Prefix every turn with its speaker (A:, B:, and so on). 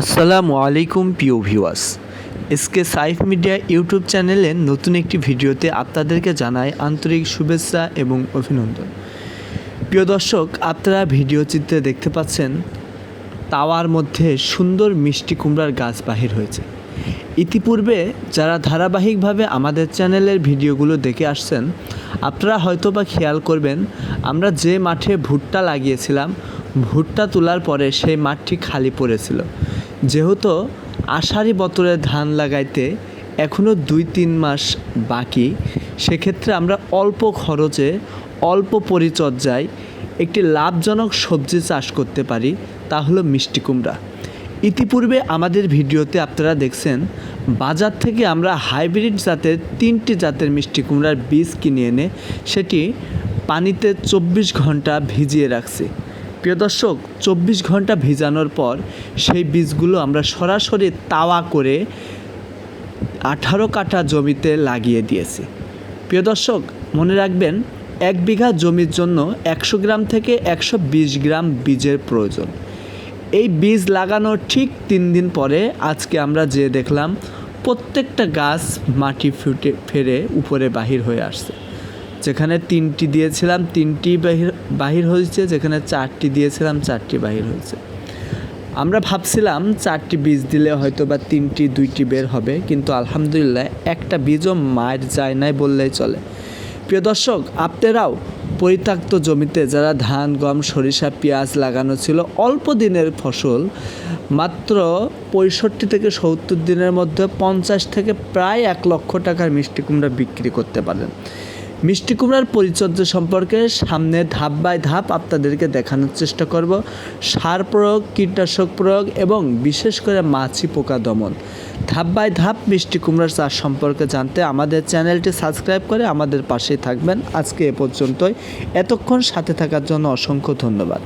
A: আসসালামু আলাইকুম, প্রিয় viewers. SK Saif media YouTube চ্যানেলে নতুন একটি ভিডিওতে আপনাদেরকে জানাই আন্তরিক শুভেচ্ছা এবং অভিনন্দন। প্রিয় দর্শক, আপনারা ভিডিও চিত্রে দেখতে পাচ্ছেন, তাওয়ার মধ্যে সুন্দর মিষ্টি কুমড়ার গাছ বাহির হয়েছে। ইতিপূর্বে যারা ধারাবাহিকভাবে আমাদের চ্যানেলের ভিডিওগুলো দেখে আসছেন, আপনারা হয়তো বা খেয়াল করবেন, আমরা যে মাঠে ভুট্টা লাগিয়েছিলাম, ভুট্টা তোলার পরে সেই মাঠটি খালি পড়েছিল। যেহেতু আষাঢ়ি বতরে ধান লাগাইতে এখনও দুই তিন মাস বাকি, সেক্ষেত্রে আমরা অল্প খরচে অল্প পরিচর্যায় একটি লাভজনক সবজি চাষ করতে পারি, তা হলো মিষ্টি কুমড়া। ইতিপূর্বে আমাদের ভিডিওতে আপনারা দেখছেন, বাজার থেকে আমরা হাইব্রিড জাতের তিনটি জাতের মিষ্টি কুমড়ার বীজ কিনে এনে সেটি পানিতে চব্বিশ ঘণ্টা ভিজিয়ে রাখছি। প্রিয় দর্শক, চব্বিশ ঘণ্টা ভিজানোর পর সেই বীজগুলো আমরা সরাসরি তাওয়া করে আঠারো কাঠা জমিতে লাগিয়ে দিয়েছি। প্রিয় দর্শক, মনে রাখবেন, এক বিঘা জমির জন্য একশো গ্রাম থেকে একশো বিশ গ্রাম বীজের প্রয়োজন। এই বীজ লাগানোর ঠিক তিন দিন পরে আজকে আমরা যে দেখলাম, প্রত্যেকটা গাছ মাটি ফুটে, ফেরে উপরে বাহির হয়ে আসছে। যেখানে তিনটি দিয়েছিলাম, তিনটি বাহির বাহির হয়েছে, যেখানে চারটি দিয়েছিলাম, চারটি বাহির হয়েছে। আমরা ভাবছিলাম চারটি বীজ দিলে হয়তো বা তিনটি, দুইটি বের হবে, কিন্তু আলহামদুলিল্লাহ একটা বীজও মায়ের যায় নাই বললেই চলে। প্রিয় দর্শক, আপনারাও পরিত্যক্ত জমিতে যারা ধান, গম, সরিষা, পেঁয়াজ লাগানো ছিল, অল্প দিনের ফসল, মাত্র পঁয়ষট্টি থেকে সত্তর দিনের মধ্যে পঞ্চাশ থেকে প্রায় এক লক্ষ টাকার মিষ্টি কুমড়া বিক্রি করতে পারেন। মিষ্টি কুমড়ার পরিচর্যা সম্পর্কে সামনে ধাপ বাই ধাপ আপনাদেরকে দেখানোর চেষ্টা করব। সার প্রয়োগ, কীটনাশক প্রয়োগ এবং বিশেষ করে মাছি পোকা দমন। ধাপ বাই ধাপ মিষ্টি কুমড়ার চাষ সম্পর্কে জানতে আমাদের চ্যানেলটি সাবস্ক্রাইব করে আমাদের পাশেই থাকবেন। আজকে এ পর্যন্তই। এতক্ষণ সাথে থাকার জন্য অসংখ্য ধন্যবাদ।